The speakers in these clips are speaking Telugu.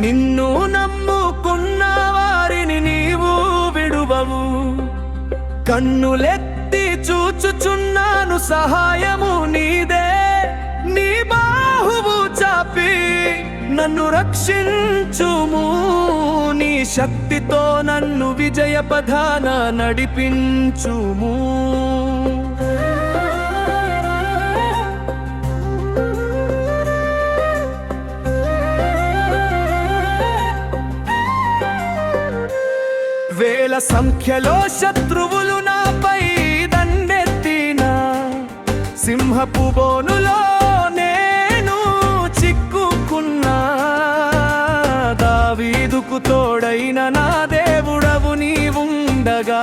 నిన్ను నమ్ముకున్న వారిని నీవు విడువవు. కన్నులెత్తి చూచుచున్నాను సహాయము నీదే. నీ బాహువు చాపి నన్ను రక్షించుము. నీ శక్తితో నన్ను విజయ పథాన నడిపించుము. వేల సంఖ్యలో శత్రువులు నాపై దండెత్తిన సింహపు బోనులో నేను చిక్కుకున్నా దావీదుకు తోడైన నా దేవుడవు నీవుండగా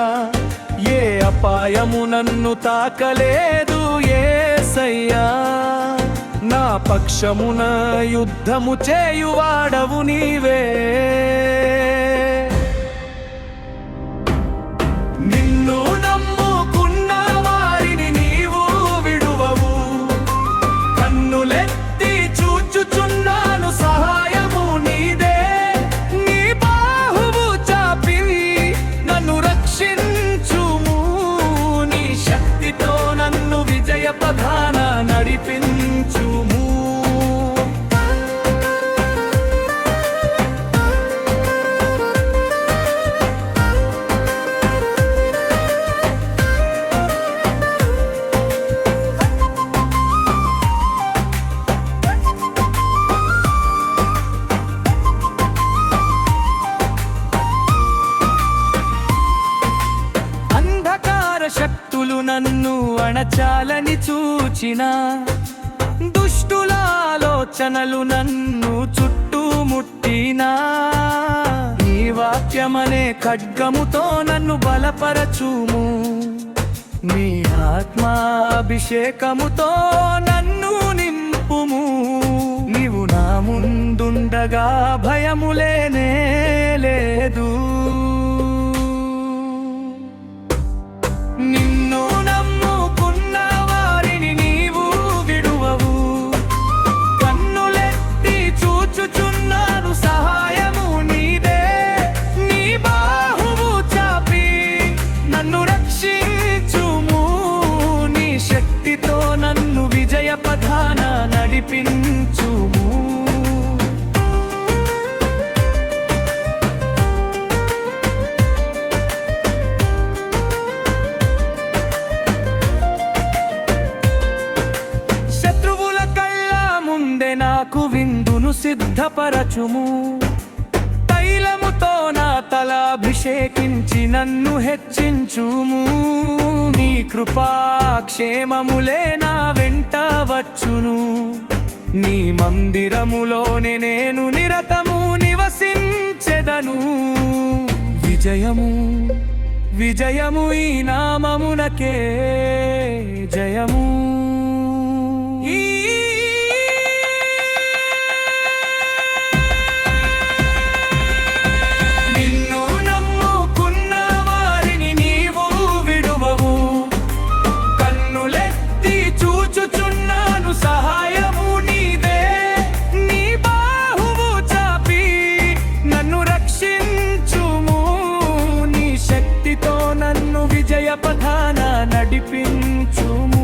ఏ అపాయము నన్ను తాకలేదు ఏసయ్యా. నా పక్షమున యుద్ధము చేయువాడవు నీవే. అణచాలని చూచిన దుష్టుల ఆలోచనలు నన్ను చుట్టుముట్టినా నీ వాక్యమనే ఖడ్గముతో నన్ను బలపరచుము. నీ ఆత్మాభిషేకముతో నన్ను నింపుము. నీవు నా ముందుండగా భయములేనే లేదు. నిన్ను నడిపించుము శత్రువుల కళ్ళ ముందే నాకు విందును సిద్ధపరచుము. తైలముతో నా తలాభిషేకించి నన్ను హెచ్చించుము. నీ కృపా క్షేమములే నా వెంట వచ్చును. నీ మందిరములోనే నేను నిరతము నివసించెదను. విజయము విజయము ఈ నామమునకే. జయ విజయ పథాన నడిపించుము.